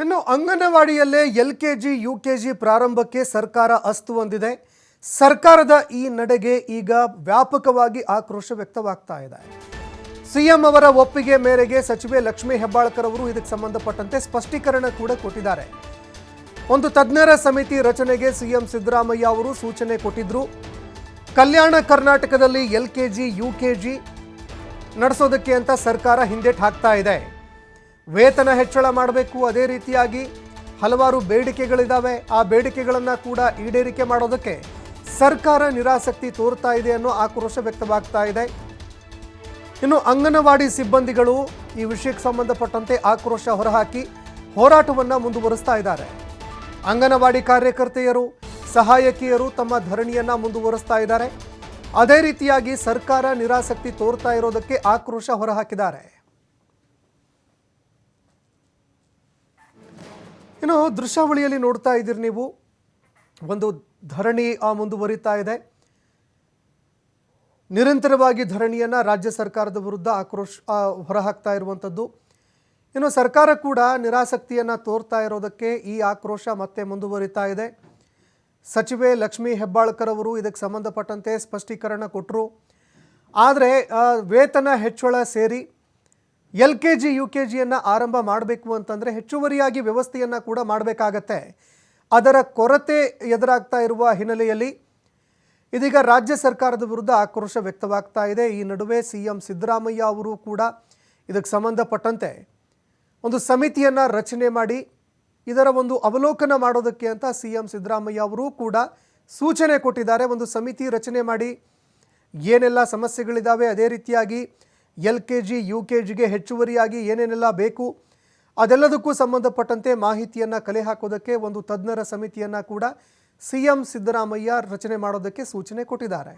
ಇನ್ನು ಅಂಗನವಾಡಿಯಲ್ಲೇ L K G U K G ಪ್ರಾರಂಭಕ್ಕೆ ಸರ್ಕಾರ ಅಸ್ತು ಹೊಂದಿದೆ. ಸರ್ಕಾರದ ಈ ನಡೆಗೆ ಈಗ ವ್ಯಾಪಕವಾಗಿ ಆಕ್ರೋಶ ವ್ಯಕ್ತವಾಗ್ತಾ ಇದೆ. ಸಿಎಂ ಅವರ ಒಪ್ಪಿಗೆ ಮೇರೆಗೆ ಸಚಿವೆ ಲಕ್ಷ್ಮೀ ಹೆಬ್ಬಾಳ್ಕರ್ ಅವರು ಇದಕ್ಕೆ ಸಂಬಂಧಪಟ್ಟಂತೆ ಸ್ಪಷ್ಟೀಕರಣ ಕೂಡ ಕೊಟ್ಟಿದ್ದಾರೆ. ಒಂದು ತಜ್ಞರ ಸಮಿತಿ ರಚನೆಗೆ ಸಿಎಂ ಸಿದ್ದರಾಮಯ್ಯ ಅವರು ಸೂಚನೆ ಕೊಟ್ಟಿದ್ರು. ಕಲ್ಯಾಣ ಕರ್ನಾಟಕದಲ್ಲಿ L K G U K G ನಡೆಸೋದಕ್ಕೆ ಅಂತ ಸರ್ಕಾರ ಹಿಂದೇಟು ಹಾಕ್ತಾ ಇದೆ. ವೇತನ ಹೆಚ್ಚಳ ಮಾಡಬೇಕು ಅದೇ ರೀತಿಯಾಗಿ ಹಲವಾರು ಬೇಡಿಕೆಗಳಿದ್ದಾವೆ ಆ ಬೇಡಿಕೆಗಳನ್ನು ಕೂಡ ಈಡೇರಿಕೆ ಮಾಡೋದಕ್ಕೆ ಸರ್ಕಾರ ನಿರಾಸಕ್ತಿ ತೋರ್ತಾ ಇದೆ ಅನ್ನೋ ಆಕ್ರೋಶ ವ್ಯಕ್ತವಾಗ್ತಾ ಇದೆ. ಇನ್ನು ಅಂಗನವಾಡಿ ಸಿಬ್ಬಂದಿಗಳು ಈ ವಿಷಯಕ್ಕೆ ಸಂಬಂಧಪಟ್ಟಂತೆ ಆಕ್ರೋಶ ಹೊರಹಾಕಿ ಹೋರಾಟವನ್ನು ಮುಂದುವರಿಸ್ತಾ ಇದ್ದಾರೆ. ಅಂಗನವಾಡಿ ಕಾರ್ಯಕರ್ತೆಯರು, ಸಹಾಯಕಿಯರು ತಮ್ಮ ಧರಣಿಯನ್ನು ಮುಂದುವರಿಸ್ತಾ ಇದ್ದಾರೆ. ಅದೇ ರೀತಿಯಾಗಿ ಸರ್ಕಾರ ನಿರಾಸಕ್ತಿ ತೋರ್ತಾ ಇರೋದಕ್ಕೆ ಆಕ್ರೋಶ ಹೊರಹಾಕಿದ್ದಾರೆ. ಇನ್ನು ದೃಶ್ಯಾವಳಿಯಲ್ಲಿ ನೋಡ್ತಾ ಇದ್ದೀರಿ ನೀವು. ಒಂದು ಧರಣಿ ಆ, ಮುಂದುವರಿತಾ ಇದೆ. ನಿರಂತರವಾಗಿ ಧರಣಿಯನ್ನು ರಾಜ್ಯ ಸರ್ಕಾರದ ವಿರುದ್ಧ ಆಕ್ರೋಶ ಹೊರಹಾಕ್ತಾ ಇರುವಂಥದ್ದು. ಇನ್ನು ಸರ್ಕಾರ ಕೂಡ ನಿರಾಸಕ್ತಿಯನ್ನು ತೋರ್ತಾ ಇರೋದಕ್ಕೆ ಈ ಆಕ್ರೋಶ ಮತ್ತೆ ಮುಂದುವರಿತಾ ಇದೆ. ಸಚಿವೆ ಲಕ್ಷ್ಮೀ ಹೆಬ್ಬಾಳ್ಕರ್ ಅವರು ಇದಕ್ಕೆ ಸಂಬಂಧಪಟ್ಟಂತೆ ಸ್ಪಷ್ಟೀಕರಣ ಕೊಟ್ಟರು ಆದರೆ ವೇತನ ಹೆಚ್ಚಳ ಸೇರಿ L K G, U K ಜಿಯನ್ನು ಆರಂಭ ಮಾಡಬೇಕು ಅಂತಂದರೆ ಹೆಚ್ಚುವರಿಯಾಗಿ ವ್ಯವಸ್ಥೆಯನ್ನು ಕೂಡ ಮಾಡಬೇಕಾಗತ್ತೆ. ಅದರ ಕೊರತೆ ಎದುರಾಗ್ತಾ ಇರುವ ಹಿನ್ನೆಲೆಯಲ್ಲಿ ಇದೀಗ ರಾಜ್ಯ ಸರ್ಕಾರದ ವಿರುದ್ಧ ಆಕ್ರೋಶ ವ್ಯಕ್ತವಾಗ್ತಾ ಇದೆ. ಈ ನಡುವೆ ಸಿ ಎಂ ಸಿದ್ದರಾಮಯ್ಯ ಅವರು ಕೂಡ ಇದಕ್ಕೆ ಸಂಬಂಧಪಟ್ಟಂತೆ ಒಂದು ಸಮಿತಿಯನ್ನು ರಚನೆ ಮಾಡಿ, ಇದರ ಒಂದು ಅವಲೋಕನ ಮಾಡೋದಕ್ಕೆ ಅಂತ ಸಿ ಎಂ ಸಿದ್ದರಾಮಯ್ಯ ಅವರು ಕೂಡ ಸೂಚನೆ ಕೊಟ್ಟಿದ್ದಾರೆ. ಒಂದು ಸಮಿತಿ ರಚನೆ ಮಾಡಿ ಏನೆಲ್ಲ ಸಮಸ್ಯೆಗಳಿದ್ದಾವೆ ಅದೇ ರೀತಿಯಾಗಿ L K G, U K ಜಿಗೆ ಹೆಚ್ಚುವರಿಯಾಗಿ ಏನೇನೆಲ್ಲ ಬೇಕು? ಅದೆಲ್ಲದಕ್ಕೂ ಸಂಬಂಧಪಟ್ಟಂತೆ ಮಾಹಿತಿಯನ್ನು ಕಲೆ ಹಾಕೋದಕ್ಕೆ ಒಂದು ತಜ್ಞರ ಸಮಿತಿಯನ್ನು ಕೂಡ ಸಿ ಎಂ ಸಿದ್ದರಾಮಯ್ಯ ರಚನೆ ಮಾಡೋದಕ್ಕೆ ಸೂಚನೆ ಕೊಟ್ಟಿದ್ದಾರೆ.